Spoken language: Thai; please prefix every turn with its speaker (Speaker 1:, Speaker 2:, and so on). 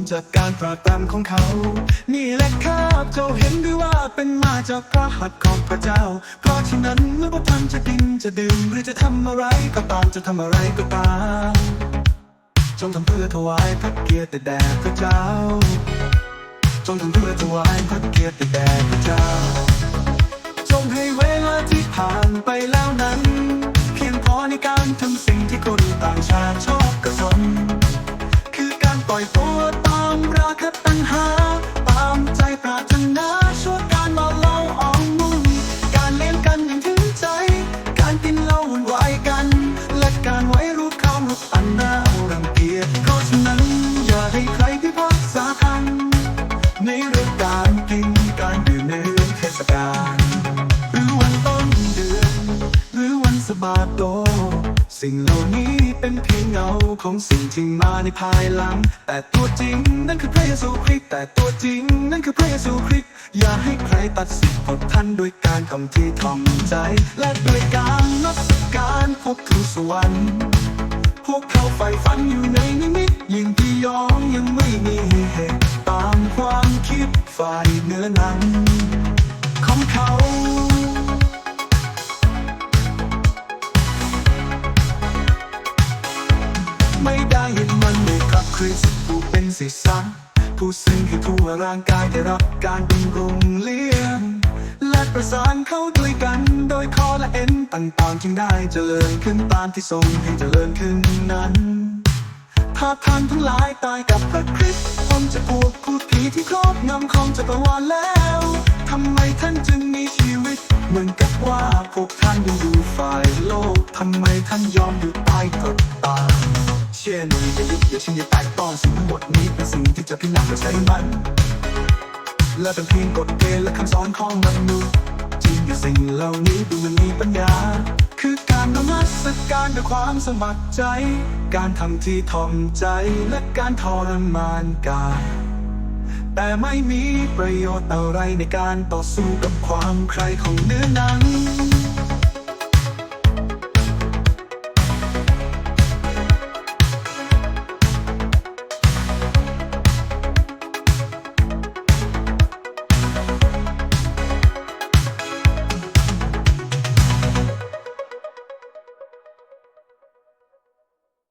Speaker 1: นจากการปราบปรามของเขา นี่แหละครับเจ้าเห็นด้วยว่าเป็นมาจากพระหัตถ์ของพระเจ้า เพราะฉะนั้นเมื่อพระท่านจะกินจะดื่มหรือจะทำอะไรก็ตามจะทำอะไรก็ตาม จงทำเพื่อถวายพระเกียรติแด่พระเจ้า จงทำเพื่อถวายพระเกียรติแด่พระเจ้า จงให้เวลาที่ผ่านไปแล้วนั้น เพียงพอในการทำสิ่งที่คนต่างชาติ สิ่งเหล่านี้เป็นเพียงเงาของสิ่งที่มาในภายหลัง แต่ตัวจริงนั่นคือพระเยซูคริสต์แต่ตัวจริงนั่นคือพระเยซูคริสต์อย่าให้ใครตัดสินพบท่านด้วยการทำที่ทอมใจ และด้วยการนับสการพบถึงสวรรค์พวกเขาใฝ่ฝันอยู่ในนิมิตยิ่งที่ยองยังไม่มีเหตุตามความคิดฝ่ายเนื้อนั้น คริสต์ผู้เป็นศีรษะผู้ซึ่งคือทั่วร่างกายได้รับการบำรุงเลี้ยง และประสานเข้าด้วยกัน โดยคอและเอ็นต่างๆจึงได้เจริญขึ้นตามที่ทรงให้เจริญขึ้นนั้นถ้าท่านทั้งหลายตายกับพระคริสต์ผมจะปวกพูดผีที่ครอบงำของจักรวาลแล้วทำไมท่านจึงมีชีวิต เหมือนกับว่าพวกท่านยังอยู่ เชื่อหน่อยอย่ายึดอย่าชินอย่าแตะต้องสิ่งทั้งหมดนี้เป็นสิ่งที่จะพินาศและใช้มันและเป็นเพียงกฎเกณฑ์และคำสอนของมนุษย์จริงกับสิ่งเหล่านี้ดูมันมีปัญญา คือการนมัสการด้วยความสมัครใจ การทำที่ทอมใจและการทรมานกาย แต่ไม่มีประโยชน์อะไรในการต่อสู้กับความใครของเนื้อหนัง